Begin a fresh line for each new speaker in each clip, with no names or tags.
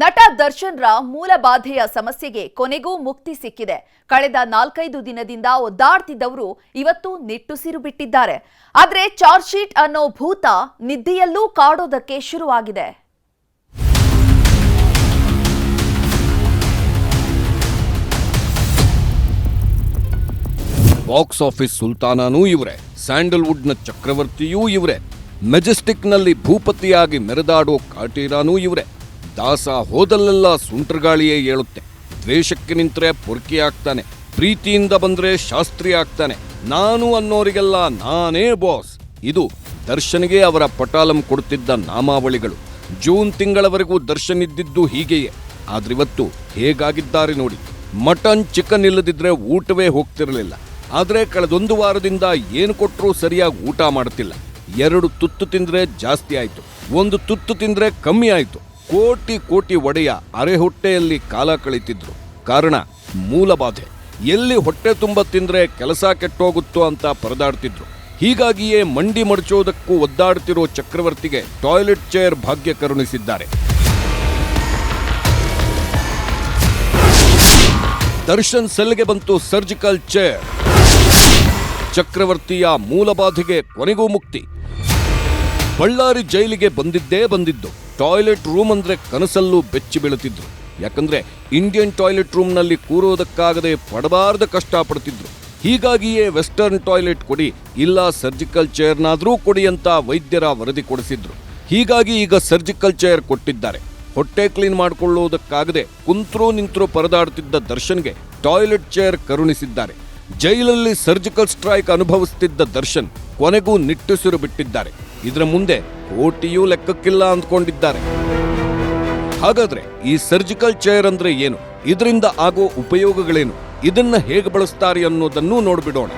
ನಟ ದರ್ಶನ್ರ ಮೂಲಬಾಧೆಯ ಸಮಸ್ಯೆಗೆ ಕೊನೆಗೂ ಮುಕ್ತಿ ಸಿಕ್ಕಿದೆ. ಕಳೆದ ನಾಲ್ಕೈದು ದಿನದಿಂದ ಒದ್ದಾಡ್ತಿದ್ದವರು ಇವತ್ತು ನಿಟ್ಟುಸಿರು ಬಿಟ್ಟಿದ್ದಾರೆ. ಆದರೆ ಚಾರ್ಜ್ ಶೀಟ್ ಅನ್ನೋ ಭೂತ ನಿದ್ದೆಯಲ್ಲೂ ಕಾಡೋದಕ್ಕೆ ಶುರುವಾಗಿದೆ.
ಬಾಕ್ಸ್ ಆಫೀಸ್ ಸುಲ್ತಾನನೂ ಇವರೇ. ಸ್ಯಾಂಡಲ್ವುಡ್ನ ಚಕ್ರವರ್ತಿಯೂ ಇವರೇ. ಮೆಜೆಸ್ಟಿಕ್ನಲ್ಲಿ ಭೂಪತಿಯಾಗಿ ಮೆರೆದಾಡೋ ಕಾಟೀರಾನೂ ಇವರೇ. ದಾಸ ಹೋದಲ್ಲೆಲ್ಲ ಸುಂಟ್ರಗಾಳಿಯೇ ಏಳುತ್ತೆ. ದ್ವೇಷಕ್ಕೆ ನಿಂತರೆ ಪುರ್ಕಿ ಆಗ್ತಾನೆ. ಪ್ರೀತಿಯಿಂದ ಬಂದ್ರೆ ಶಾಸ್ತ್ರಿ ಆಗ್ತಾನೆ. ನಾನು ಅನ್ನೋರಿಗೆಲ್ಲ ನಾನೇ ಬಾಸ್. ಇದು ದರ್ಶನ್ಗೆ ಅವರ ಪಟಾಲಂ ಕೊಡುತ್ತಿದ್ದ ನಾಮಾವಳಿಗಳು. ಜೂನ್ ತಿಂಗಳವರೆಗೂ ದರ್ಶನ್ ಇದ್ದಿದ್ದು ಹೀಗೆಯೇ. ಆದ್ರಿವತ್ತು ಹೇಗಾಗಿದ್ದಾರೆ ನೋಡಿ. ಮಟನ್ ಚಿಕನ್ ಇಲ್ಲದಿದ್ರೆ ಊಟವೇ ಹೋಗ್ತಿರಲಿಲ್ಲ. ಆದ್ರೆ ಕಳೆದೊಂದು ವಾರದಿಂದ ಏನು ಕೊಟ್ಟರೂ ಸರಿಯಾಗಿ ಊಟ ಮಾಡ್ತಿಲ್ಲ. ಎರಡು ತುತ್ತು ತಿಂದ್ರೆ ಜಾಸ್ತಿ ಆಯ್ತು. ಒಂದು ತುತ್ತು ತಿಂದ್ರೆ ಕಮ್ಮಿ ಆಯ್ತು. ಕೋಟಿ ಕೋಟಿ ಒಡೆಯ ಅರೆ ಹೊಟ್ಟೆಯಲ್ಲಿ ಕಾಲ ಕಳೀತಿದ್ರು. ಕಾರಣ ಮೂಲಬಾಧೆ ಎಲ್ಲಿ ಹೊಟ್ಟೆ ತುಂಬ ತಿಂದ್ರೆ ಕೆಲಸ ಕೆಟ್ಟೋಗುತ್ತೋ ಅಂತ ಪರದಾಡ್ತಿದ್ರು. ಹೀಗಾಗಿಯೇ ಮಂಡಿ ಮಡಚೋದಕ್ಕೂ ಒದ್ದಾಡ್ತಿರೋ ಚಕ್ರವರ್ತಿಗೆ ಟಾಯ್ಲೆಟ್ ಚೇರ್ ಭಾಗ್ಯ ಕರುಣಿಸಿದ್ದಾರೆ. ದರ್ಶನ್ ಸೆಲ್ಗೆ ಬಂತು ಸರ್ಜಿಕಲ್ ಚೇರ್. ಚಕ್ರವರ್ತಿಯ ಮೂಲಬಾಧೆಗೆ ಕೊನೆಗೂ ಮುಕ್ತಿ. ಬಳ್ಳಾರಿ ಜೈಲಿಗೆ ಬಂದಿದ್ದೇ ಬಂದಿದ್ದು. ಟಾಯ್ಲೆಟ್ ರೂಮ್ ಅಂದ್ರೆ ಕನಸಲ್ಲೂ ಬೆಚ್ಚಿ ಬೀಳುತ್ತಿದ್ರು. ಯಾಕಂದ್ರೆ ಇಂಡಿಯನ್ ಟಾಯ್ಲೆಟ್ ರೂಮ್ನಲ್ಲಿ ಕೂರೋದಕ್ಕಾಗದೆ ಪಡಬಾರ್ದ ಕಷ್ಟಪಡ್ತಿದ್ರು ಹೀಗಾಗಿಯೇ ವೆಸ್ಟರ್ನ್ ಟಾಯ್ಲೆಟ್ ಕೊಡಿ, ಇಲ್ಲ ಸರ್ಜಿಕಲ್ ಚೇರ್ನಾದರೂ ಕೊಡಿ ಅಂತ ವೈದ್ಯರ ವರದಿ ಕೊಡಿಸಿದ್ರು. ಹೀಗಾಗಿ ಈಗ ಸರ್ಜಿಕಲ್ ಚೇರ್ ಕೊಟ್ಟಿದ್ದಾರೆ. ಹೊಟ್ಟೆ ಕ್ಲೀನ್ ಮಾಡಿಕೊಳ್ಳುವುದಕ್ಕಾಗದೆ ಕುಂತ್ರೂ ನಿಂತರೂ ಪರದಾಡುತ್ತಿದ್ದ ದರ್ಶನ್ಗೆ ಟಾಯ್ಲೆಟ್ ಚೇರ್ ಕರುಣಿಸಿದ್ದಾರೆ. ಜೈಲಲ್ಲಿ ಸರ್ಜಿಕಲ್ ಸ್ಟ್ರೈಕ್ ಅನುಭವಿಸುತ್ತಿದ್ದ ದರ್ಶನ್ ಕೊನೆಗೂ ನಿಟ್ಟುಸಿರು ಬಿಟ್ಟಿದ್ದಾರೆ. ಇದರ ಮುಂದೆ ಕೋಟಿಯೂ ಲೆಕ್ಕಕ್ಕಿಲ್ಲ ಅಂದ್ಕೊಂಡಿದ್ದಾರೆ. ಹಾಗಾದ್ರೆ ಈ ಸರ್ಜಿಕಲ್ ಚೇರ್ ಅಂದ್ರೆ ಏನು? ಇದರಿಂದ ಆಗೋ ಉಪಯೋಗಗಳೇನು? ಇದನ್ನ ಹೇಗೆ ಬಳಸ್ತಾರೆ ಅನ್ನೋದನ್ನು ನೋಡ್ಬಿಡೋಣ.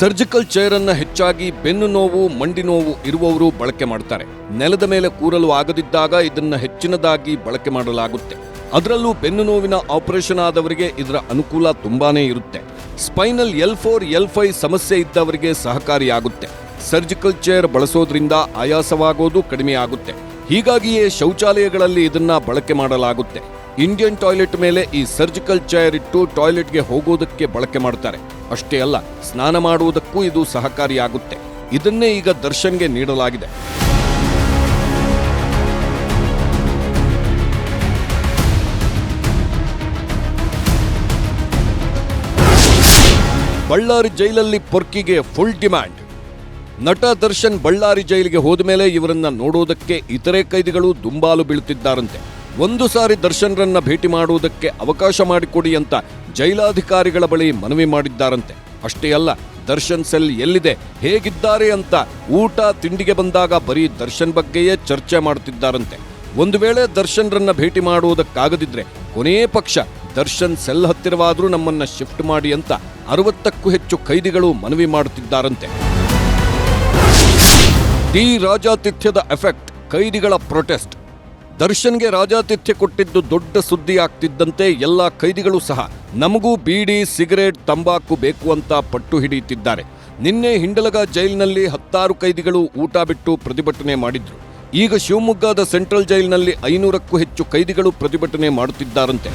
ಸರ್ಜಿಕಲ್ ಚೇರ್ ಅನ್ನ ಹೆಚ್ಚಾಗಿ ಬೆನ್ನು ನೋವು, ಮಂಡಿ ನೋವು ಇರುವವರು ಬಳಕೆ ಮಾಡ್ತಾರೆ. ನೆಲದ ಮೇಲೆ ಕೂರಲು ಆಗದಿದ್ದಾಗ ಇದನ್ನ ಹೆಚ್ಚಿನದಾಗಿ ಬಳಕೆ ಮಾಡಲಾಗುತ್ತೆ. ಅದರಲ್ಲೂ ಬೆನ್ನು ನೋವಿನ ಆಪರೇಷನ್ ಆದವರಿಗೆ ಇದರ ಅನುಕೂಲ ತುಂಬಾನೇ ಇರುತ್ತೆ. Spinal L four, L five ಸಮಸ್ಯೆ ಇದ್ದವರಿಗೆ ಸಹಕಾರಿಯಾಗುತ್ತೆ. ಸರ್ಜಿಕಲ್ ಚೇರ್ ಬಳಸೋದ್ರಿಂದ ಆಯಾಸವಾಗೋದು ಕಡಿಮೆ ಆಗುತ್ತೆ. ಹೀಗಾಗಿಯೇ ಶೌಚಾಲಯಗಳಲ್ಲಿ ಇದನ್ನ ಬಳಕೆ ಮಾಡಲಾಗುತ್ತೆ. ಇಂಡಿಯನ್ ಟಾಯ್ಲೆಟ್ ಮೇಲೆ ಈ ಸರ್ಜಿಕಲ್ ಚೇರ್ ಇಟ್ಟು ಟಾಯ್ಲೆಟ್ಗೆ ಹೋಗೋದಕ್ಕೆ ಬಳಕೆ ಮಾಡ್ತಾರೆ. ಅಷ್ಟೇ ಅಲ್ಲ, ಸ್ನಾನ ಮಾಡುವುದಕ್ಕೂ ಇದು ಸಹಕಾರಿಯಾಗುತ್ತೆ. ಇದನ್ನೇ ಈಗ ದರ್ಶನ್ಗೆ ನೀಡಲಾಗಿದೆ. ಬಳ್ಳಾರಿ ಜೈಲಲ್ಲಿ ಪೊರ್ಕಿಗೆ ಫುಲ್ ಡಿಮ್ಯಾಂಡ್ ನಟ ದರ್ಶನ್ ಬಳ್ಳಾರಿ ಜೈಲಿಗೆ ಹೋದ ಮೇಲೆ ಇವರನ್ನ ನೋಡೋದಕ್ಕೆ ಇತರೆ ಕೈದಿಗಳು ದುಂಬಾಲು ಬೀಳುತ್ತಿದ್ದಾರಂತೆ ಒಂದು ಸಾರಿ ದರ್ಶನ್ರನ್ನ ಭೇಟಿ ಮಾಡುವುದಕ್ಕೆ ಅವಕಾಶ ಮಾಡಿಕೊಡಿ ಅಂತ ಜೈಲಾಧಿಕಾರಿಗಳ ಬಳಿ ಮನವಿ ಮಾಡಿದ್ದಾರಂತೆ. ಅಷ್ಟೇ ಅಲ್ಲ, ದರ್ಶನ್ ಸೆಲ್ ಎಲ್ಲಿದೆ, ಹೇಗಿದ್ದಾರೆ ಅಂತ ಊಟ ತಿಂಡಿಗೆ ಬಂದಾಗ ಬರೀ ದರ್ಶನ್ ಬಗ್ಗೆಯೇ ಚರ್ಚೆ ಮಾಡುತ್ತಿದ್ದಾರಂತೆ ಒಂದು ವೇಳೆ ದರ್ಶನ್ರನ್ನ ಭೇಟಿ ಮಾಡುವುದಕ್ಕಾಗದಿದ್ರೆ ಕೊನೆಯ ಪಕ್ಷ ದರ್ಶನ್ ಸೆಲ್ ಹತ್ತಿರವಾದರೂ ನಮ್ಮನ್ನ ಶಿಫ್ಟ್ ಮಾಡಿ ಅಂತ ಅರವತ್ತಕ್ಕೂ ಹೆಚ್ಚು ಕೈದಿಗಳು ಮನವಿ ಮಾಡುತ್ತಿದ್ದಾರಂತೆ. ಡಿ ರಾಜಾತಿಥ್ಯದ ಎಫೆಕ್ಟ್, ಕೈದಿಗಳ ಪ್ರೊಟೆಸ್ಟ್. ದರ್ಶನ್ಗೆ ರಾಜಾತಿಥ್ಯ ಕೊಟ್ಟಿದ್ದು ದೊಡ್ಡ ಸುದ್ದಿ ಆಗ್ತಿದ್ದಂತೆ ಎಲ್ಲ ಕೈದಿಗಳು ಸಹ ನಮಗೂ ಬೀಡಿ, ಸಿಗರೇಟ್, ತಂಬಾಕು ಬೇಕು ಅಂತ ಪಟ್ಟು ಹಿಡಿಯುತ್ತಿದ್ದಾರೆ. ನಿನ್ನೆ ಹಿಂಡಲಗ ಜೈಲಿನಲ್ಲಿ ಹತ್ತಾರು ಕೈದಿಗಳು ಊಟ ಬಿಟ್ಟು ಪ್ರತಿಭಟನೆ ಮಾಡಿದ್ರು. ಈಗ ಶಿವಮೊಗ್ಗದ ಸೆಂಟ್ರಲ್ ಜೈಲಿನಲ್ಲಿ ಐನೂರಕ್ಕೂ ಹೆಚ್ಚು ಕೈದಿಗಳು ಪ್ರತಿಭಟನೆ ಮಾಡುತ್ತಿದ್ದಾರಂತೆ.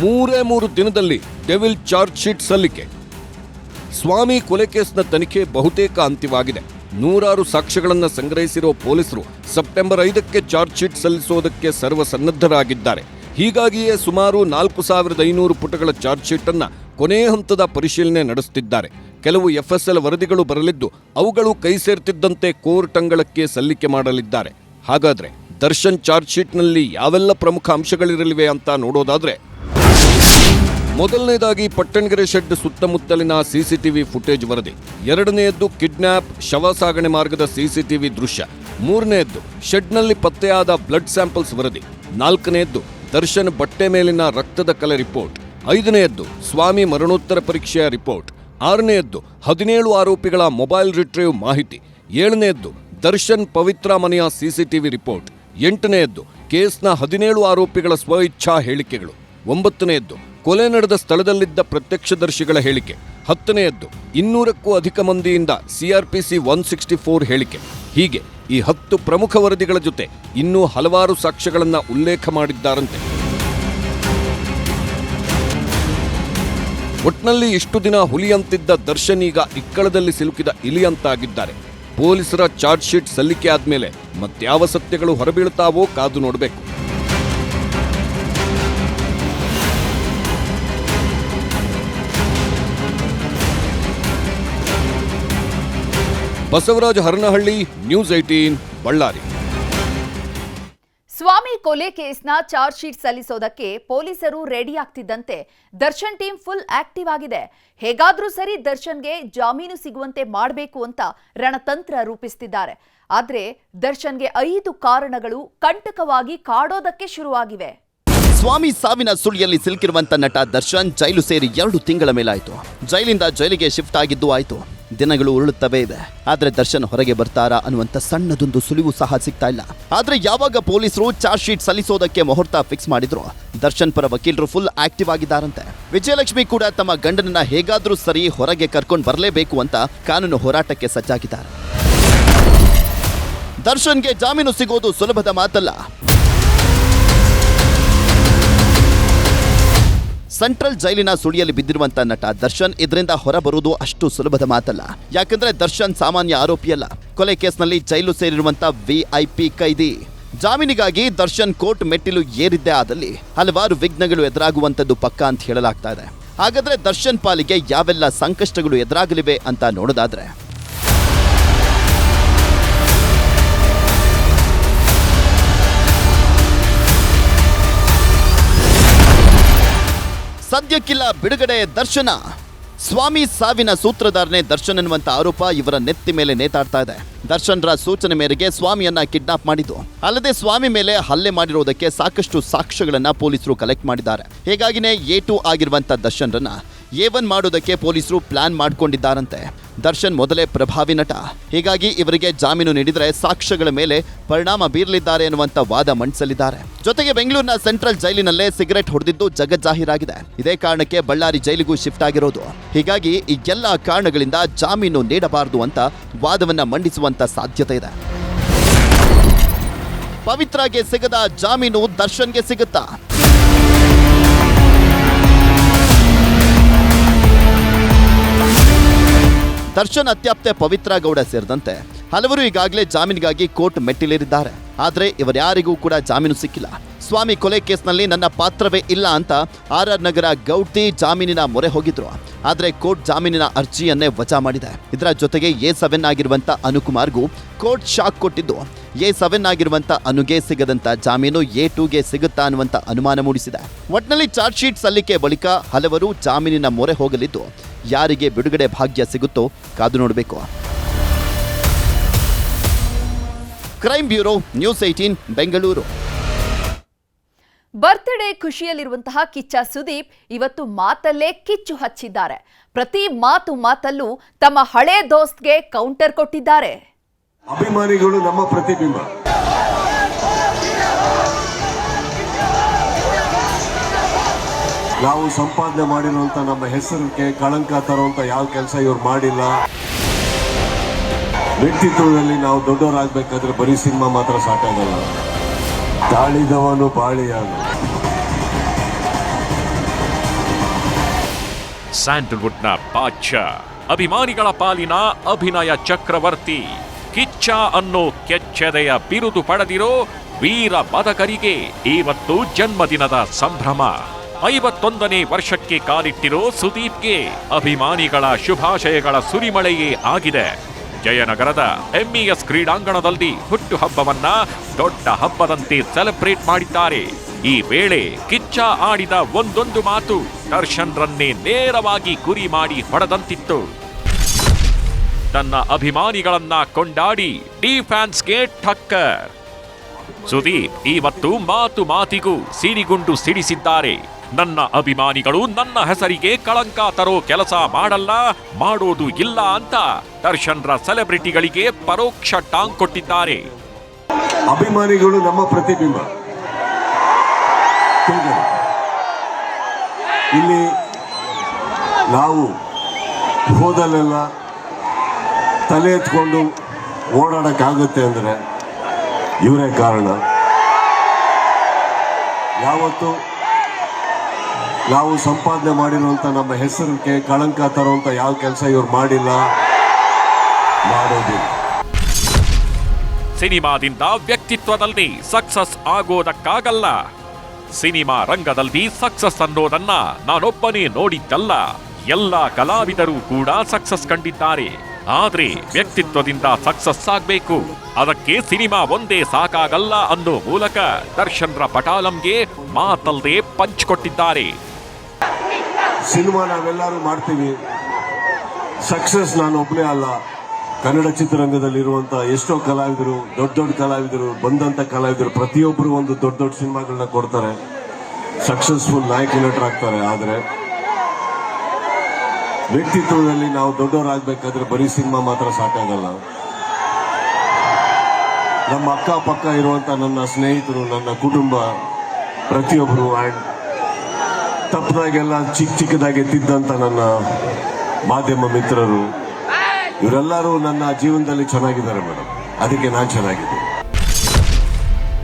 ಮೂರೇ ಮೂರು ದಿನದಲ್ಲಿ ಡೆವಿಲ್ ಚಾರ್ಜ್ ಶೀಟ್ ಸಲ್ಲಿಕೆ. ಸ್ವಾಮಿ ಕೊಲೆ ಕೇಸ್ನ ತನಿಖೆ ಬಹುತೇಕ ಅಂತ್ಯವಾಗಿದೆ. ನೂರಾರು ಸಾಕ್ಷ್ಯಗಳನ್ನು ಸಂಗ್ರಹಿಸಿರುವ ಪೊಲೀಸರು ಸೆಪ್ಟೆಂಬರ್ ಐದಕ್ಕೆ ಚಾರ್ಜ್ ಶೀಟ್ ಸಲ್ಲಿಸುವುದಕ್ಕೆ ಸರ್ವಸನ್ನದ್ಧರಾಗಿದ್ದಾರೆ. ಹೀಗಾಗಿಯೇ ಸುಮಾರು ನಾಲ್ಕು ಸಾವಿರದ ಐನೂರು ಪುಟಗಳ ಚಾರ್ಜ್ ಶೀಟ್ ಅನ್ನು ಕೊನೆಯ ಹಂತದ ಪರಿಶೀಲನೆ ನಡೆಸುತ್ತಿದ್ದಾರೆ. ಕೆಲವು ಎಫ್ಎಸ್ಎಲ್ ವರದಿಗಳು ಬರಲಿದ್ದು, ಅವುಗಳು ಕೈ ಸೇರ್ತಿದ್ದಂತೆ ಕೋರ್ಟ್ ಅಂಗಳಕ್ಕೆ ಸಲ್ಲಿಕೆ ಮಾಡಲಿದ್ದಾರೆ. ಹಾಗಾದ್ರೆ ದರ್ಶನ್ ಚಾರ್ಜ್ ಶೀಟ್ನಲ್ಲಿ ಯಾವೆಲ್ಲ ಪ್ರಮುಖ ಅಂಶಗಳಿರಲಿವೆ ಅಂತ ನೋಡೋದಾದ್ರೆ ಮೊದಲನೇದಾಗಿ ಪಟ್ಟಣಗೆರೆ ಶೆಡ್ ಸುತ್ತಮುತ್ತಲಿನ ಸಿಸಿಟಿವಿ ಫುಟೇಜ್ ವರದಿ. ಎರಡನೆಯದ್ದು ಕಿಡ್ನ್ಯಾಪ್ ಶವ ಸಾಗಣೆ ಮಾರ್ಗದ ಸಿಸಿಟಿವಿ ದೃಶ್ಯ. ಮೂರನೆಯದ್ದು ಶೆಡ್ನಲ್ಲಿ ಪತ್ತೆಯಾದ ಬ್ಲಡ್ ಸ್ಯಾಂಪಲ್ಸ್ ವರದಿ. ನಾಲ್ಕನೆಯದ್ದು ದರ್ಶನ್ ಬಟ್ಟೆ ಮೇಲಿನ ರಕ್ತದ ಕಲೆ ರಿಪೋರ್ಟ್. ಐದನೆಯದ್ದು ಸ್ವಾಮಿ ಮರಣೋತ್ತರ ಪರೀಕ್ಷೆಯ ರಿಪೋರ್ಟ್. ಆರನೆಯದ್ದು ಹದಿನೇಳು ಆರೋಪಿಗಳ ಮೊಬೈಲ್ ರಿಟ್ರೀವ್ ಮಾಹಿತಿ. ಏಳನೆಯದ್ದು ದರ್ಶನ್ ಪವಿತ್ರ ಮನೆಯ ಸಿಸಿಟಿವಿ ರಿಪೋರ್ಟ್. ಎಂಟನೆಯದ್ದು ಕೇಸ್ನ ಹದಿನೇಳು ಆರೋಪಿಗಳ ಸ್ವಇಚ್ಛಾ ಹೇಳಿಕೆಗಳು. ಒಂಬತ್ತನೆಯದ್ದು ಕೊಲೆ ನಡೆದ ಸ್ಥಳದಲ್ಲಿದ್ದ ಪ್ರತ್ಯಕ್ಷದರ್ಶಿಗಳ ಹೇಳಿಕೆ. ಹತ್ತನೆಯದ್ದು, ಇನ್ನೂರಕ್ಕೂ ಅಧಿಕ ಮಂದಿಯಿಂದ ಸಿಆರ್ಪಿಸಿ ಒನ್ ಸಿಕ್ಸ್ಟಿ ಫೋರ್ ಹೇಳಿಕೆ. ಹೀಗೆ ಈ ಹತ್ತು ಪ್ರಮುಖ ವರದಿಗಳ ಜೊತೆ ಇನ್ನೂ ಹಲವಾರು ಸಾಕ್ಷ್ಯಗಳನ್ನು ಉಲ್ಲೇಖ ಮಾಡಿದ್ದಾರಂತೆ. ಒಟ್ನಲ್ಲಿ ಇಷ್ಟು ದಿನ ಹುಲಿಯಂತಿದ್ದ ದರ್ಶನ್ ಈಗ ಇಕ್ಕಳದಲ್ಲಿ ಸಿಲುಕಿದ ಇಲಿಯಂತಾಗಿದ್ದಾರೆ. ಪೊಲೀಸರ ಚಾರ್ಜ್ ಶೀಟ್ ಸಲ್ಲಿಕೆ ಆದ್ಮೇಲೆ ಮತ್ಯಾವ ಸತ್ಯಗಳು ಹೊರಬೀಳ್ತಾವೋ ಕಾದು ನೋಡಬೇಕು. Basavaraja Haranahalli news eighteen Ballari.
ಸ್ವಾಮಿ ಕೊಲೆ ಕೇಸ್ನ ಚಾರ್ಜ್ ಶೀಟ್ ಸಲ್ಲಿಸೋದಕ್ಕೆ ಪೊಲೀಸರು ರೆಡಿ ಆಗ್ತಿದ್ದಂತೆ. ದರ್ಶನ್ ಟೀಮ್ ಫುಲ್ ಆಕ್ಟಿವ್ ಆಗಿದೆ. ಹೇಗಾದ್ರೂ ಸರಿ ದರ್ಶನ್ಗೆ ಜಾಮೀನು ಸಿಗುವಂತೆ ಮಾಡಬೇಕು ಅಂತ ರಣತಂತ್ರ ರೂಪಿಸ್ತಿದ್ದಾರೆ. ಆದ್ರೆ ದರ್ಶನ್ಗೆ ಐದು ಕಾರಣಗಳು ಕಂಟಕವಾಗಿ ಕಾಡೋದಕ್ಕೆ ಶುರುವಾಗಿವೆ.
ಸ್ವಾಮಿ ಸಾವಿನ ಸುಳಿಯಲ್ಲಿ ಸಿಲುಕಿರುವಂತ ನಟ ದರ್ಶನ್ ಜೈಲು ಸೇರಿ ಎರಡು ತಿಂಗಳ ಮೇಲಾಯ್ತು. ಜೈಲಿಂದ ಜೈಲಿಗೆ ಶಿಫ್ಟ್ ಆಗಿದ್ದು ಆಯ್ತು. ದಿನಗಳು ಉರುಳುತ್ತವೆ ಇವೆ ಆದ್ರೆ ದರ್ಶನ್ ಹೊರಗೆ ಬರ್ತಾರಾ ಅನ್ನುವಂತ ಸಣ್ಣದೊಂದು ಸುಳಿವು ಸಹ ಸಿಗ್ತಾ ಇಲ್ಲ. ಆದ್ರೆ ಯಾವಾಗ ಪೊಲೀಸರು ಚಾರ್ಜ್ ಶೀಟ್ ಸಲ್ಲಿಸೋದಕ್ಕೆ ಮುಹೂರ್ತ ಫಿಕ್ಸ್ ಮಾಡಿದ್ರು? ದರ್ಶನ್ ಪರ ವಕೀಲರು ಫುಲ್ ಆಕ್ಟಿವ್ ಆಗಿದ್ದಾರಂತೆ. ವಿಜಯಲಕ್ಷ್ಮಿ ಕೂಡ ತಮ್ಮ ಗಂಡನನ್ನ ಹೇಗಾದ್ರೂ ಸರಿ ಹೊರಗೆ ಕರ್ಕೊಂಡು ಬರಲೇಬೇಕು ಅಂತ ಕಾನೂನು ಹೋರಾಟಕ್ಕೆ ಸಜ್ಜಾಗಿದ್ದಾರೆ. ದರ್ಶನ್ಗೆ ಜಾಮೀನು ಸಿಗೋದು ಸುಲಭದ ಮಾತಲ್ಲ. ಸೆಂಟ್ರಲ್ ಜೈಲಿನ ಸುಳಿಯಲ್ಲಿ ಬಿದ್ದಿರುವಂತ ನಟ ದರ್ಶನ್ ಇದರಿಂದ ಹೊರಬರುವುದು ಅಷ್ಟು ಸುಲಭದ ಮಾತಲ್ಲ. ಯಾಕಂದ್ರೆ ದರ್ಶನ್ ಸಾಮಾನ್ಯ ಆರೋಪಿಯಲ್ಲ ಕೊಲೆ ಕೇಸ್ನಲ್ಲಿ ಜೈಲು ಸೇರಿರುವಂತ ವಿಐಪಿ ಕೈದಿ. ಜಾಮೀನಿಗಾಗಿ ದರ್ಶನ್ ಕೋರ್ಟ್ ಮೆಟ್ಟಿಲು ಏರಿದ್ದೇ ಆದಲ್ಲಿ ಹಲವಾರು ವಿಘ್ನಗಳು ಎದುರಾಗುವಂತದ್ದು ಪಕ್ಕ ಅಂತ ಹೇಳಲಾಗ್ತಾ ಇದೆ. ಹಾಗಾದ್ರೆ ದರ್ಶನ್ ಪಾಲಿಗೆ ಯಾವೆಲ್ಲ ಸಂಕಷ್ಟಗಳು ಎದುರಾಗಲಿವೆ ಅಂತ ನೋಡೋದಾದ್ರೆ ಸದ್ಯಕ್ಕಿಲ್ಲ ಬಿಡುಗಡೆ ದರ್ಶನ. ಸ್ವಾಮಿ ಸಾವಿನ ಸೂತ್ರಧಾರನೆ ದರ್ಶನ್ ಎನ್ನುವಂತ ಆರೋಪ ಇವರ ನೆತ್ತಿ ಮೇಲೆ ನೇತಾಡ್ತಾ ಇದೆ. ದರ್ಶನ್ರ ಸೂಚನೆ ಮೇರೆಗೆ ಸ್ವಾಮಿಯನ್ನ ಕಿಡ್ನಾಪ್ ಮಾಡಿದ್ದು. ಅಲ್ಲದೆ ಸ್ವಾಮಿ ಮೇಲೆ ಹಲ್ಲೆ ಮಾಡಿರುವುದಕ್ಕೆ ಸಾಕಷ್ಟು ಸಾಕ್ಷ್ಯಗಳನ್ನ ಪೊಲೀಸರು ಕಲೆಕ್ಟ್ ಮಾಡಿದ್ದಾರೆ. ಹೀಗಾಗಿನೇ ಎ ಟು ಆಗಿರುವಂತ ದರ್ಶನ್ರನ್ನ ಒನ್ ಮಾಡೋದಕ್ಕೆ ಪೊಲೀಸರು ಪ್ಲಾನ್ ಮಾಡಿಕೊಂಡಿದ್ದಾರಂತೆ. ದರ್ಶನ್ ಮೊದಲೇ ಪ್ರಭಾವಿ ನಟ. ಹೀಗಾಗಿ ಇವರಿಗೆ ಜಾಮೀನು ನೀಡಿದರೆ ಸಾಕ್ಷ್ಯಗಳ ಮೇಲೆ ಪರಿಣಾಮ ಬೀರಲಿದ್ದಾರೆ ಎನ್ನುವಂತ ವಾದ ಮಂಡಿಸಲಿದ್ದಾರೆ. ಜೊತೆಗೆ ಬೆಂಗಳೂರಿನ ಸೆಂಟ್ರಲ್ ಜೈಲಿನಲ್ಲೇ ಸಿಗರೆಟ್ ಹೊಡೆದಿದ್ದು ಜಗಜ್ಜಾಹೀರಾಗಿದೆ. ಇದೇ ಕಾರಣಕ್ಕೆ ಬಳ್ಳಾರಿ ಜೈಲಿಗೂ ಶಿಫ್ಟ್ ಆಗಿರೋದು. ಹೀಗಾಗಿ ಈ ಎಲ್ಲ ಕಾರಣಗಳಿಂದ ಜಾಮೀನು ನೀಡಬಾರದು ಅಂತ ವಾದವನ್ನ ಮಂಡಿಸುವಂತ ಸಾಧ್ಯತೆ ಇದೆ. ಪವಿತ್ರಗೆ ಸಿಗದ ಜಾಮೀನು ದರ್ಶನ್ಗೆ ಸಿಗುತ್ತಾ? ದರ್ಶನ್ ಅತ್ಯಾಪ್ತೆ ಪವಿತ್ರ ಗೌಡ ಸೇರಿದಂತೆ ಹಲವರು ಈಗಾಗಲೇ ಜಾಮೀನಿಗಾಗಿ ಕೋರ್ಟ್ ಮೆಟ್ಟಿಲೇರಿದ್ದಾರೆ. ಆದರೆ ಇವರ್ಯಾರಿಗೂ ಕೂಡ ಜಾಮೀನು ಸಿಕ್ಕಿಲ್ಲ. ಸ್ವಾಮಿ ಕೊಲೆ ಕೇಸ್ನಲ್ಲಿ ನನ್ನ ಪಾತ್ರವೇ ಇಲ್ಲ ಅಂತ ಆರ್ ಆರ್ ನಗರ ಗೌಡ್ತಿ ಜಾಮೀನಿನ ಮೊರೆ ಹೋಗಿದ್ರು. ಆದರೆ ಕೋರ್ಟ್ ಜಾಮೀನಿನ ಅರ್ಜಿಯನ್ನೇ ವಜಾ ಮಾಡಿದೆ. ಇದರ ಜೊತೆಗೆ ಎ ಸೆವೆನ್ ಆಗಿರುವಂಥ ಅನುಕುಮಾರ್ಗೂ ಕೋರ್ಟ್ ಶಾಕ್ ಕೊಟ್ಟಿದ್ದು. ಎ ಸೆವೆನ್ ಆಗಿರುವಂಥ ಅನುಗೆ ಸಿಗದಂತ ಜಾಮೀನು ಎ ಟೂಗೆ ಸಿಗುತ್ತಾ ಅನ್ನುವಂತ ಅನುಮಾನ ಮೂಡಿಸಿದೆ. ಒಟ್ನಲ್ಲಿ ಚಾರ್ಜ್ ಶೀಟ್ ಸಲ್ಲಿಕೆ ಬಳಿಕ ಹಲವರು ಜಾಮೀನಿನ ಮೊರೆ ಹೋಗಲಿದ್ದು ಯಾರಿಗೆ ಬಿಡುಗಡೆ ಭಾಗ್ಯ ಸಿಗುತ್ತೋ ಕಾದು ನೋಡಬೇಕು. Crime bureau news eighteen Bengaluru
birthday ಖುಷಿಯಲ್ಲಿರುವಂತಹ Kichcha Sudeep ಇವತ್ತು ಮಾತಲ್ಲೇ ಕಿಚ್ಚು ಹಚ್ಚಿದ್ದಾರೆ. ಪ್ರತಿ ಮಾತು ಮಾತಲ್ಲೂ ತಮ್ಮ ಹಳೆ ದೋಸ್ತ್ಗೆ ಕೌಂಟರ್ ಕೊಟ್ಟಿದ್ದಾರೆ.
ಅಭಿಮಾನಿಗಳು ನಮ್ಮ ಪ್ರತಿಬಿಂಬ. ನಾವು ಸಂಪಾದನೆ ಮಾಡಿರುವಂಥ ನಮ್ಮ ಹೆಸರಿಗೆ ಕಳಂಕ ತರುವಂತ ಯಾವ ಕೆಲಸ ಇವ್ರು ಮಾಡಿಲ್ಲ. ವ್ಯಕ್ತಿತ್ವದಲ್ಲಿ ನಾವು ದೊಡ್ಡವರಾಗಬೇಕಾದ್ರೆ ಬರೀ ಸಿನಿಮಾ ಮಾತ್ರ ಸಾಕಾಗಲ್ಲ. ತಾಳಿದವನು ಬಾಳಿಯಾನು.
ಸ್ಯಾಂಡಲ್ವುಡ್ನ ಪಾಚ್ಯ ಅಭಿಮಾನಿಗಳ ಪಾಲಿನ ಅಭಿನಯ ಚಕ್ರವರ್ತಿ. ಕಿಚ್ಚ ಅನ್ನೋ ಕೆಚ್ಚೆದೆಯ ಬಿರುದು ಪಡೆದಿರೋ ವೀರ ಬದಕರಿಗೆ ಇವತ್ತು ಜನ್ಮದಿನದ ಸಂಭ್ರಮ. ಐವತ್ತೊಂದನೇ ವರ್ಷಕ್ಕೆ ಕಾಲಿಟ್ಟಿರೋ ಸುದೀಪ್ಗೆ ಅಭಿಮಾನಿಗಳ ಶುಭಾಶಯಗಳ ಸುರಿಮಳೆಯೇ ಆಗಿದೆ. ಜಯನಗರದ ಎಂಇಎಸ್ ಕ್ರೀಡಾಂಗಣದಲ್ಲಿ ಹುಟ್ಟುಹಬ್ಬವನ್ನ ದೊಡ್ಡ ಹಬ್ಬದಂತೆ ಸೆಲೆಬ್ರೇಟ್ ಮಾಡಿದ್ದಾರೆ. ಈ ವೇಳೆ ಕಿಚ್ಚ ಆಡಿದ ಒಂದೊಂದು ಮಾತು ದರ್ಶನ್ರನ್ನೇ ನೇರವಾಗಿ ಗುರಿ ಮಾಡಿ ಹೊಡೆದಂತಿತ್ತು. ತನ್ನ ಅಭಿಮಾನಿಗಳನ್ನ ಕೊಂಡಾಡಿ ಡಿ ಫ್ಯಾನ್ಸ್ಗೆ ಠಕ್ಕರ್ ಸುದೀಪ್ ಇವತ್ತು ಮಾತು ಮಾತಿಗೂ ಸಿಡಿಗುಂಡು ಸಿಡಿಸಿದ್ದಾರೆ. ನನ್ನ ಅಭಿಮಾನಿಗಳು ನನ್ನ ಹೆಸರಿಗೆ ಕಳಂಕ ತರೋ ಕೆಲಸ ಮಾಡಲ್ಲ, ಮಾಡೋದು ಇಲ್ಲ ಅಂತ ದರ್ಶನ್ರ ಸೆಲೆಬ್ರಿಟಿಗಳಿಗೆ ಪರೋಕ್ಷ ಟಾಂಗ್ ಕೊಟ್ಟಿದ್ದಾರೆ.
ಅಭಿಮಾನಿಗಳು ನಮ್ಮ ಪ್ರತಿಬಿಂಬ. ಇಲ್ಲಿ ನಾವು ಹೋದಲ್ಲೆಲ್ಲ ತಲೆ ಎತ್ಕೊಂಡು ಓಡಾಡಕ್ಕಾಗುತ್ತೆ ಅಂದರೆ ಇವರೇ ಕಾರಣ. ಯಾವತ್ತು ನಾವು ಸಂಪಾದನೆ ಮಾಡಿರುವಂಥ ನಮ್ಮ ಹೆಸರಿಗೆ ಕಳಂಕ ತರುವಂಥ ಯಾವ ಕೆಲಸ ಇವ್ರು ಮಾಡಿಲ್ಲ, ಮಾಡೋದಿಲ್ಲ.
ಸಿನಿಮಾದಿಂದ ವ್ಯಕ್ತಿತ್ವದಲ್ಲಿ ಸಕ್ಸಸ್ ಆಗೋದಕ್ಕಾಗಲ್ಲ. ಸಿನಿಮಾ ರಂಗದಲ್ಲಿ ಸಕ್ಸಸ್ ಅನ್ನೋದನ್ನ ನಾನೊಬ್ಬನೇ ನೋಡಿದ್ದಲ್ಲ. ಎಲ್ಲ ಕಲಾವಿದರು ಕೂಡ ಸಕ್ಸಸ್ ಕಂಡಿದ್ದಾರೆ. ಆದ್ರೆ ವ್ಯಕ್ತಿತ್ವದಿಂದ ಸಕ್ಸಸ್ ಆಗ್ಬೇಕು. ಅದಕ್ಕೆ ಸಿನಿಮಾ ಒಂದೇ ಸಾಕಾಗಲ್ಲ ಅನ್ನೋ ಮೂಲಕ ದರ್ಶನ್ರ ಪಟಾಲಂಗೆ ಮಾತಲ್ಲದೆ ಪಂಚ್ ಕೊಟ್ಟಿದ್ದಾರೆ.
ಸಿನಿಮಾ ನಾವೆಲ್ಲರೂ ಮಾಡ್ತೀವಿ. ಸಕ್ಸಸ್ ನಾನು ಒಬ್ಬನೇ ಅಲ್ಲ. ಕನ್ನಡ ಚಿತ್ರರಂಗದಲ್ಲಿರುವಂಥ ಎಷ್ಟೋ ಕಲಾವಿದರು, ದೊಡ್ಡ ದೊಡ್ಡ ಕಲಾವಿದರು ಬಂದಂತ ಕಲಾವಿದರು, ಪ್ರತಿಯೊಬ್ಬರು ಒಂದು ದೊಡ್ಡ ದೊಡ್ಡ ಸಿನಿಮಾಗಳನ್ನ ಕೊಡ್ತಾರೆ. ಸಕ್ಸಸ್ಫುಲ್ ನಾಯಕ ನಟರಾಗ್ತಾರೆ. ಆದರೆ ವ್ಯಕ್ತಿತ್ವದಲ್ಲಿ ನಾವು ದೊಡ್ಡವರಾಗಬೇಕಾದ್ರೆ ಬರೀ ಸಿನಿಮಾ ಮಾತ್ರ ಸಾಕಾಗಲ್ಲ. ನಮ್ಮ ಅಕ್ಕಪಕ್ಕ ಇರುವಂತ ನನ್ನ ಸ್ನೇಹಿತರು, ನನ್ನ ಕುಟುಂಬ ಪ್ರತಿಯೊಬ್ಬರು ಆ್ಯಂಡ್ ತಪ್ಪದಾಗೆಲ್ಲ ಚಿಕ್ಕ ಚಿಕ್ಕದಾಗಿ ತಿದ್ದಂತ ನನ್ನ ಮಾಧ್ಯಮ ಮಿತ್ರರು, ಇವರೆಲ್ಲರೂ ನನ್ನ ಜೀವನದಲ್ಲಿ ಚೆನ್ನಾಗಿದ್ದಾರೆ ಮೇಡಮ್ ಅದಕ್ಕೆ ನಾನು ಚೆನ್ನಾಗಿದ್ದೀನಿ.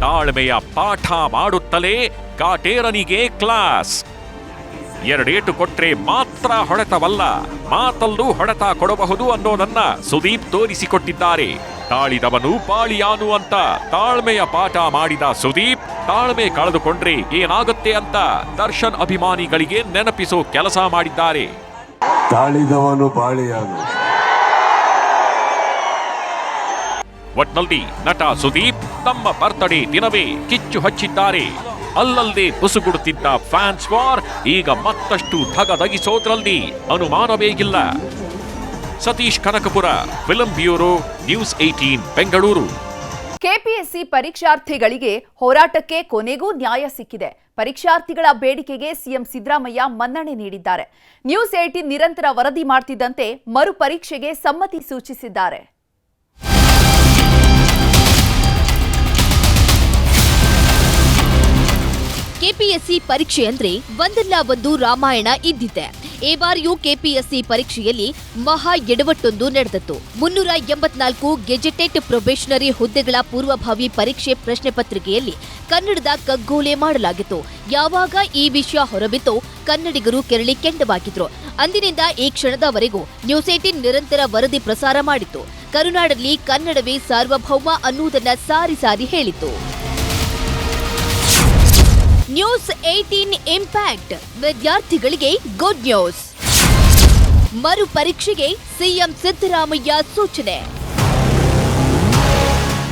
ತಾಳ್ಮೆಯ ಪಾಠ ಮಾಡುತ್ತಲೇ ಕಾಟೇರನಿಗೆ ಕ್ಲಾಸ್. ಎರಡೇಟು ಕೊಟ್ರೆ ಮಾತ್ರ ಹೊಡೆತವಲ್ಲ, ಮಾತಲ್ಲೂ ಹೊಡೆತ ಕೊಡಬಹುದು ಅನ್ನೋದನ್ನ ಸುದೀಪ್ ತೋರಿಸಿಕೊಟ್ಟಿದ್ದಾರೆ. ತಾಳಿದವನು ಪಾಳಿಯಾನು ಅಂತ, ತಾಳ್ಮೆಯ ಪಾಠ ಮಾಡಿದ ಸುದೀಪ್, ತಾಳ್ಮೆ ಕಳೆದುಕೊಂಡ್ರೆ ಏನಾಗುತ್ತೆ ಅಂತ ದರ್ಶನ್ ಅಭಿಮಾನಿಗಳಿಗೆ ನೆನಪಿಸೋ ಕೆಲಸ ಮಾಡಿದ್ದಾರೆ.
ತಾಳಿದವನು ಬಾಳಿಯಾನು
ಒಟ್ನಲ್ಲಿ ನಟ ಸುದೀಪ್ ತಮ್ಮ ಬರ್ತ್ಡೇ ದಿನವೇ ಕಿಚ್ಚು ಹಚ್ಚಿದ್ದಾರೆ. ಅಲ್ಲಲ್ಲೇ ಬುಸುಗುಡುತ್ತಿದ್ದ ಫ್ಯಾನ್ಸ್ ವಾರ್ ಈಗ ಮತ್ತಷ್ಟು ಧಗಧಗಿಸೋದ್ರಲ್ಲಿ ಅನುಮಾನವೇ ಇಲ್ಲ. Satish Kanakapura, film bureau, news eighteen Bengaluru.
KPSC ಪರೀಕ್ಷಾರ್ಥಿಗಳಿಗೆ ಹೋರಾಟಕ್ಕೆ ಕೊನೆಗೂ ನ್ಯಾಯ ಸಿಕ್ಕಿದೆ. ಪರೀಕ್ಷಾರ್ಥಿಗಳ ಬೇಡಿಕೆಗೆ ಸಿಎಂ ಸಿದ್ದರಾಮಯ್ಯ ಮನ್ನಣೆ ನೀಡಿದ್ದಾರೆ. ನ್ಯೂಸ್ ಏಟೀನ್ ನಿರಂತರ ವರದಿ ಮಾಡ್ತಿದ್ದಂತೆ ಮರುಪರೀಕ್ಷೆಗೆ ಸಮ್ಮತಿ ಸೂಚಿಸಿದ್ದಾರೆ.
ಕೆಪಿಎಸ್ಸಿ ಪರೀಕ್ಷೆ ಅಂದ್ರೆ ಒಂದಲ್ಲ ಒಂದು ರಾಮಾಯಣ ಇದ್ದಿದೆ. ಈ ಬಾರಿಯೂ ಕೆಪಿಎಸ್ಸಿ ಪರೀಕ್ಷೆಯಲ್ಲಿ ಮಹಾ ಎಡವಟ್ಟೊಂದು ನಡೆದಿತ್ತು. ಮುನ್ನೂರ ಎಂಬತ್ನಾಲ್ಕು ಗೆಜೆಟೆಡ್ ಪ್ರೊಬೇಷನರಿ ಹುದ್ದೆಗಳ ಪೂರ್ವಭಾವಿ ಪರೀಕ್ಷೆ ಪ್ರಶ್ನೆ ಪತ್ರಿಕೆಯಲ್ಲಿ ಕನ್ನಡದ ಕಗ್ಗೋಲೆ ಮಾಡಲಾಗಿತ್ತು. ಯಾವಾಗ ಈ ವಿಷಯ ಹೊರಬಿತ್ತೋ ಕನ್ನಡಿಗರು ಕೆರಳಿ ಕೆಂಡವಾಗಿದ್ರು. ಅಂದಿನಿಂದ ಈ ಕ್ಷಣದವರೆಗೂ ನ್ಯೂಸ್ ಏಟಿನ್ ನಿರಂತರ ವರದಿ ಪ್ರಸಾರ ಮಾಡಿತ್ತು. ಕರುನಾಡಲ್ಲಿ ಕನ್ನಡವೇ ಸಾರ್ವಭೌಮ ಅನ್ನುವುದನ್ನ ಸಾರಿ ಸಾರಿ ಹೇಳಿತ್ತು. ನ್ಯೂಸ್ ಏಟೀನ್ ಇಂಪ್ಯಾಕ್ಟ್ ವಿದ್ಯಾರ್ಥಿಗಳಿಗೆ ಗುಡ್ ನ್ಯೂಸ್ ಮರು ಪರೀಕ್ಷೆಗೆ ಸಿಎಂ ಸಿದ್ದರಾಮಯ್ಯ ಸೂಚನೆ.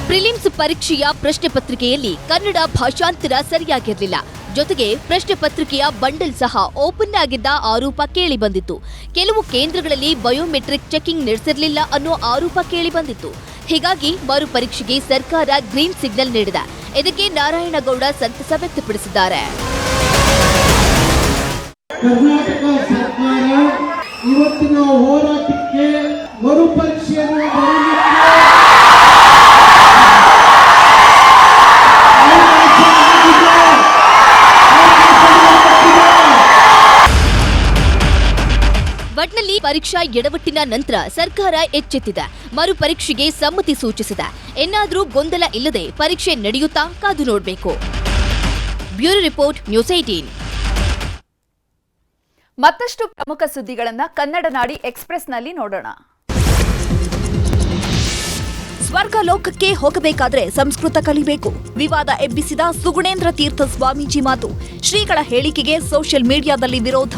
ಪ್ರಿಲಿಮ್ಸ್ ಪರೀಕ್ಷೆಯ ಪ್ರಶ್ನೆ ಪತ್ರಿಕೆಯಲ್ಲಿ ಕನ್ನಡ ಭಾಷಾಂತರ ಸರಿಯಾಗಿರಲಿಲ್ಲ. ಜೊತೆಗೆ ಪ್ರಶ್ನೆ ಪತ್ರಿಕೆಯ ಬಂಡಲ್ ಸಹ ಓಪನ್ ಆಗಿದ್ದ ಆರೋಪ ಕೇಳಿ ಬಂದಿತ್ತು. ಕೆಲವು ಕೇಂದ್ರಗಳಲ್ಲಿ ಬಯೋಮೆಟ್ರಿಕ್ ಚೆಕಿಂಗ್ ನಡೆಸಿರಲಿಲ್ಲ ಅನ್ನೋ ಆರೋಪ ಕೇಳಿ ಬಂದಿತ್ತು. ಹೀಗಾಗಿ ಮರು ಪರೀಕ್ಷೆಗೆ ಸರ್ಕಾರ ಗ್ರೀನ್ ಸಿಗ್ನಲ್ ನೀಡಿದೆ. ಇದಕ್ಕೆ ನಾರಾಯಣಗೌಡ ಸಂತಸ ವ್ಯಕ್ತಪಡಿಸಿದ್ದಾರೆ
ಕರ್ನಾಟಕ ಸರ್ಕಾರ ಇವತ್ತಿನ ಹೋರಾಟಕ್ಕೆ ಮರುಪರೀಕ್ಷೆಯನ್ನು
ಪರೀಕ್ಷಾ ಎಡವಟ್ಟಿನ ನಂತರ ಸರ್ಕಾರ ಎಚ್ಚೆತ್ತಿದೆ. ಮರು ಪರೀಕ್ಷೆಗೆ ಸಮ್ಮತಿ ಸೂಚಿಸಿದೆ. ಇನ್ನಾದರೂ ಗೊಂದಲ ಇಲ್ಲದೆ ಪರೀಕ್ಷೆ ನಡೆಯುತ್ತಾ ಕಾದು ನೋಡಬೇಕು. ಬ್ಯೂರೋ ರಿಪೋರ್ಟ್ ನ್ಯೂಸ್ ಏಟೀನ್
ಮತ್ತಷ್ಟು ಪ್ರಮುಖ ಸುದ್ದಿಗಳನ್ನು ಕನ್ನಡ ನಾಡಿ ಎಕ್ಸ್ಪ್ರೆಸ್ನಲ್ಲಿ ನೋಡೋಣ.
ಸ್ವರ್ಗ ಲೋಕಕ್ಕೆ ಹೋಗಬೇಕಾದ್ರೆ ಸಂಸ್ಕೃತ ಕಲಿಬೇಕು. ವಿವಾದ ಎಬ್ಬಿಸಿದ ಸುಗುಣೇಂದ್ರ ತೀರ್ಥ ಸ್ವಾಮೀಜಿ ಮಾತು. ಶ್ರೀಗಳ ಹೇಳಿಕೆಗೆ ಸೋಷಿಯಲ್ ಮೀಡಿಯಾದಲ್ಲಿ ವಿರೋಧ.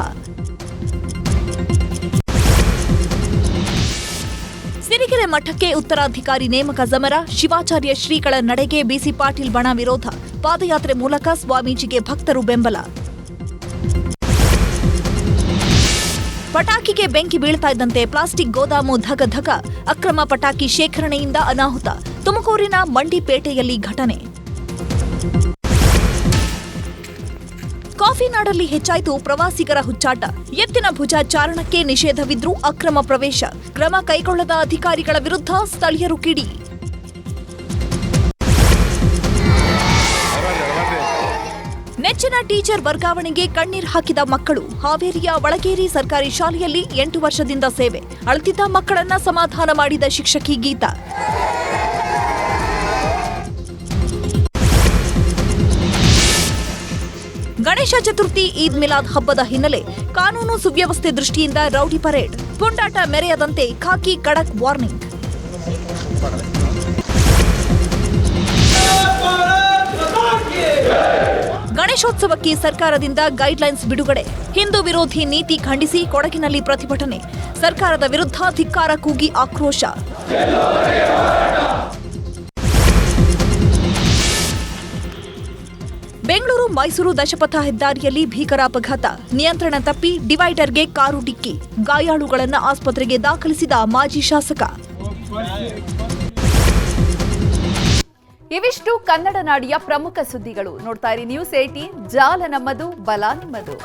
ಸಿರಿಗೆರೆ ಮಠಕ್ಕೆ ಉತ್ತರಾಧಿಕಾರಿ ನೇಮಕ ಸಮರ, ಶಿವಾಚಾರ್ಯ ಶ್ರೀಗಳ ನಡೆಗೆ ಬಿಸಿ ಪಾಟೀಲ್ ಬಣ ವಿರೋಧ, ಪಾದಯಾತ್ರೆ ಮೂಲಕ ಸ್ವಾಮೀಜಿಗೆ ಭಕ್ತರು ಬೆಂಬಲ. ಪಟಾಕಿಗೆ ಬೆಂಕಿ ಬೀಳ್ತಾ ಇದ್ದಂತೆ ಪ್ಲಾಸ್ಟಿಕ್ ಗೋದಾಮು ಧಗ ಧಗ ಅಕ್ರಮ ಪಟಾಕಿ ಶೇಖರಣೆಯಿಂದ ಅನಾಹುತ, ತುಮಕೂರಿನ ಮಂಡಿಪೇಟೆಯಲ್ಲಿ ಘಟನೆ. ಕಾಫಿ ನಾಡಲ್ಲಿ ಹೆಚ್ಚಾಯಿತು ಪ್ರವಾಸಿಗರ ಹುಚ್ಚಾಟ. ಎತ್ತಿನ ಭುಜ ಚಾರಣಕ್ಕೆ ನಿಷೇಧವಿದ್ರೂ ಅಕ್ರಮ ಪ್ರವೇಶ. ಕ್ರಮ ಕೈಗೊಳ್ಳದ ಅಧಿಕಾರಿಗಳ ವಿರುದ್ಧ ಸ್ಥಳೀಯರು ಕಿಡಿ. ನೆಚ್ಚಿನ ಟೀಚರ್ ವರ್ಗಾವಣೆಗೆ ಕಣ್ಣೀರ್ ಹಾಕಿದ ಮಕ್ಕಳು, ಹಾವೇರಿಯ ಒಳಗೇರಿ ಸರ್ಕಾರಿ ಶಾಲೆಯಲ್ಲಿ ಎಂಟು ವರ್ಷದಿಂದ ಸೇವೆ. ಅಳತಿದ್ದ ಮಕ್ಕಳನ್ನ ಸಮಾಧಾನ ಮಾಡಿದ ಶಿಕ್ಷಕಿ ಗೀತಾ. ಗಣೇಶ ಚತುರ್ಥಿ ಈದ್ ಮಿಲಾದ್ ಹಬ್ಬದ ಹಿನ್ನೆಲೆ ಕಾನೂನು ಸುವ್ಯವಸ್ಥೆ ದೃಷ್ಟಿಯಿಂದ ರೌಡಿ ಪರೇಡ್. ಪುಂಡಾಟ ಮೆರೆಯದಂತೆ ಖಾಕಿ ಕಡಕ್ ವಾರ್ನಿಂಗ್. ಗಣೇಶೋತ್ಸವಕ್ಕೆ ಸರ್ಕಾರದಿಂದ ಗೈಡ್ಲೈನ್ಸ್ ಬಿಡುಗಡೆ. ಹಿಂದೂ ವಿರೋಧಿ ನೀತಿ ಖಂಡಿಸಿ ಕೊಡಗಿನಲ್ಲಿ ಪ್ರತಿಭಟನೆ. ಸರ್ಕಾರದ ವಿರುದ್ಧ ಧಿಕ್ಕಾರ ಕೂಗಿ ಆಕ್ರೋಶ. ಬೆಂಗಳೂರು ಮೈಸೂರು ದಶಪಥ ಹೆದ್ದಾರಿಯಲ್ಲಿ ಭೀಕರ ಅಪಘಾತ ನಿಯಂತ್ರಣ ತಪ್ಪಿ ಡಿವೈಡರ್ಗೆ ಕಾರು ಡಿಕ್ಕಿ. ಗಾಯಾಳುಗಳನ್ನು ಆಸ್ಪತ್ರೆಗೆ ದಾಖಲಿಸಿದ ಮಾಜಿ ಶಾಸಕ.
ಇವಿಷ್ಟು ಕನ್ನಡ ನಾಡಿಯ ಪ್ರಮುಖ ಸುದ್ದಿಗಳು. ನೋಡ್ತಾ ಇರಿ ನ್ಯೂಸ್ ಏಟೀನ್ ಜಾಲ ನಮ್ಮದು, ಬಲ ನಿಮ್ಮದು.